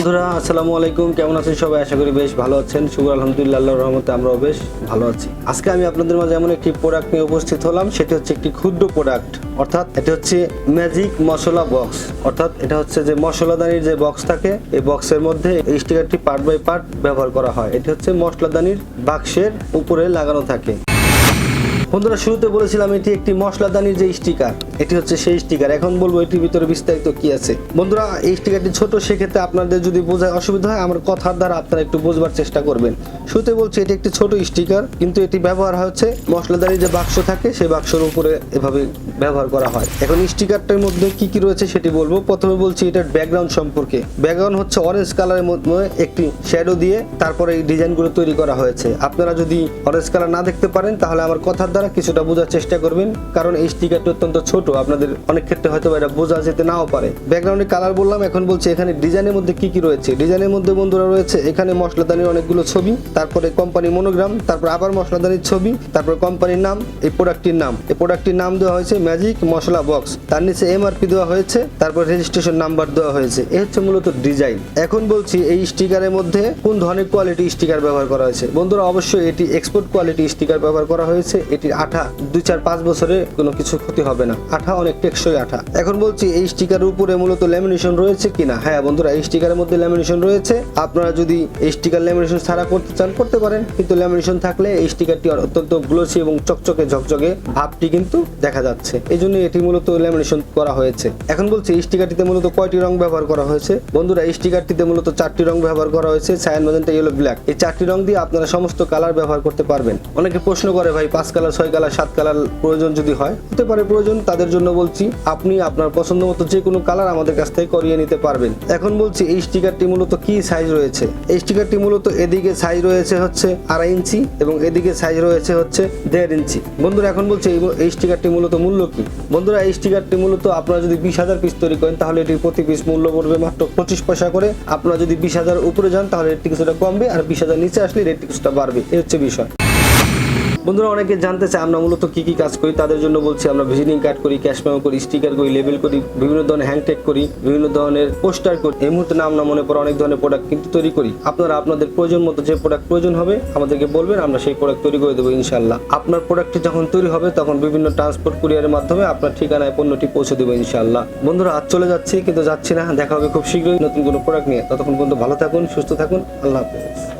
বন্ধুরা, আসসালামু আলাইকুম। কেমন আছেন সবাই? আশা করি বেশ ভালো আছেন। শুক্র আলহামদুলিল্লাহ রহমতে আমরাও বেশ ভালো আছি। আজকে আমি আপনাদের মাঝে এমন একটি প্রোডাক্ট নিয়ে উপস্থিত হলাম। সেটি হচ্ছে একটি ক্ষুদ্র প্রোডাক্ট অর্থাৎ এটা হচ্ছে ম্যাজিক মশলা বক্স অর্থাৎ এটা হচ্ছে যে মশলাদানির যে বক্স থাকে, এই বক্সের মধ্যে এই স্টিকারটি পার্ট বাই পার্ট ব্যবহার করা হয়। এটি হচ্ছে মশলাদানির বাক্সের উপরে লাগানো থাকে। বন্ধুরা, শুরুতে বলেছিলাম এটি একটি মশলাদানির যে স্টিকার, এটি হচ্ছে সেই স্টিকার। এখন বলব এটির ভিতরে বিস্তারিত কি আছে। বন্ধুরা, এই স্টিকারটি ছোট, সেক্ষেত্রে আপনাদের যদি বোঝায় অসুবিধা হয়, আমার কথার দ্বারা আপনারা একটু বোঝবার চেষ্টা করবেন। শুরুতে বলছি, এটি একটি ছোট স্টিকার, কিন্তু এটি ব্যবহার হচ্ছে মশলাদানির যে বাক্স থাকে, সেই বাক্সের উপরে এভাবে ব্যবহার করা হয়। এখন স্টিকারটার মধ্যে কি কি রয়েছে সেটি বলব। প্রথমে বলছি, এটার ব্যাকগ্রাউন্ড সম্পর্কে। ব্যাকগ্রাউন্ড হচ্ছে অরেঞ্জ কালারের মধ্যে একটি শ্যাডো দিয়ে তারপরে এই ডিজাইনগুলো তৈরি করা হয়েছে। আপনারা যদি অরেঞ্জ কালার না দেখতে পারেন, তাহলে আমার কথার দ্বারা কিছুটা বোঝার চেষ্টা করবেন, কারণ এই স্টিকারটি অত্যন্ত ছোট, আপনাদের অনেক ক্ষেত্রে হয়তো এটা বোঝা যেতে নাও পারে। ব্যাকগ্রাউন্ডে কালার বললাম, এখন বলছি এখানে ডিজাইনের মধ্যে কি কি রয়েছে? ডিজাইনের মধ্যে বন্ধুরা রয়েছে, এখানে মশলাদানির অনেকগুলো ছবি, তারপরে কোম্পানি মনোগ্রাম তারপর আবার মশলাদানির ছবি, তারপর কোম্পানির নাম, এই প্রোডাক্টটির নাম। এই প্রোডাক্টটির নাম দেওয়া হয়েছে ম্যাজিক মশলা বক্স তার নিচে এমআরপি দেওয়া হয়েছে, তারপর রেজিস্ট্রেশন নাম্বার দেওয়া হয়েছে। এ হচ্ছে মূলত ডিজাইন এখন বলছি এই স্টিকারের মধ্যে কোন ধরনের কোয়ালিটি স্টিকার ব্যবহার করা হয়েছে? বন্ধুরা, অবশ্যই এটি এক্সপোর্ট কোয়ালিটি স্টিকার ব্যবহার করা হয়েছে আঠা দুই চার পাঁচ বছরে কোনো কিছু ক্ষতি হবে না। আঠা অনেক টেকসই আঠা। এখন বলছি, এই স্টিকারের উপরে মূলত ল্যামিনেশন রয়েছে কিনা হ্যাঁ বন্ধুরা, এই স্টিকারের মধ্যে ল্যামিনেশন রয়েছে। আপনারা যদি এই স্টিকার ল্যামিনেশন ছাড়া করতে চান, করতে পারেন। কিন্তু ল্যামিনেশন থাকলে এই স্টিকারটি অত্যন্ত গ্লোসি এবং চকচকে ঝকঝকে ভাবটি কিন্তু দেখা যাচ্ছে। এই জন্য এটি মূলত ল্যামিনেশন করা হয়েছে। এখন বলছি, এই স্টিকারটিতে মূলত কয়টি রং ব্যবহার করা হয়েছে? বন্ধুরা, এই স্টিকারটিতে মূলত চারটি রং ব্যবহার করা হয়েছে। সায়ান ম্যাজেন্টা ইয়েলো ব্ল্যাক এই চারটি রং দিয়ে আপনারা সমস্ত কালার ব্যবহার করতে পারবেন। অনেকে প্রশ্ন করে, ভাই, পাঁচ কালার ছয় কালার, সাত কালার প্রয়োজন যদি হয়, হতে পারে প্রয়োজন, তাদের জন্য বলছি, আপনি আপনার পছন্দ মতো যে কোনো কালার আমাদের কাছ থেকে করিয়ে নিতে পারবেন। এখন বলছি, এই স্টিকারটি মূলত কি সাইজ রয়েছে? এই স্টিকারটি মূলত এদিকে সাইজ রয়েছে হচ্ছে আড়াই ইঞ্চি এবং এদিকে সাইজ রয়েছে হচ্ছে দেড় ইঞ্চি। বন্ধুরা, এখন বলছি, এই- স্টিকারটি মূলত মূল্য কি? বন্ধুরা, এই স্টিকারটি মূলত আপনারা যদি বিশ হাজার পিস তৈরি করেন, তাহলে এটির প্রতি পিস মূল্য পড়বে মাত্র পঁচিশ পয়সা করে। আপনারা যদি বিশ হাজার উপরে যান, তাহলে রেটটি কিছুটা কমবে আর বিশ হাজার নিচে আসলে রেটটি কিছুটা বাড়বে। এই হচ্ছে বিষয়। বন্ধুরা, অনেকে জানতে চায়, আমরা মূলত কি কি কাজ করি, তাদের জন্য বলছি, আমরা ভিজিটিং কার্ড করি ক্যাশ মেমো করি স্টিকার করি লেবেল করি, বিভিন্ন ধরনের হ্যান্ডটেক করি, বিভিন্ন ধরনের পোস্টার করি। এই মুহূর্তে নাম না মনে পড়ে অনেক ধরনের প্রোডাক্ট কিন্তু তৈরি করি। আপনারা আপনাদের প্রয়োজন মতো যে প্রোডাক্ট প্রয়োজন হবে, আমাদেরকে বলবেন, আমরা সেই প্রোডাক্ট তৈরি করে দেবো ইনশাল্লাহ আপনার প্রোডাক্টটি যখন তৈরি হবে, তখন বিভিন্ন ট্রান্সপোর্ট কুরিয়ারের মাধ্যমে আপনার ঠিকানায় পণ্যটি পৌঁছে দেবো ইনশাল্লাহ বন্ধুরা, আজ চলে যাচ্ছি, কিন্তু যাচ্ছি না। দেখা হবে খুব শীঘ্রই নতুন কোনো প্রোডাক্ট নিয়ে। ততক্ষণ পর্যন্ত ভালো থাকুন, সুস্থ থাকুন। আল্লাহ হাফেজ।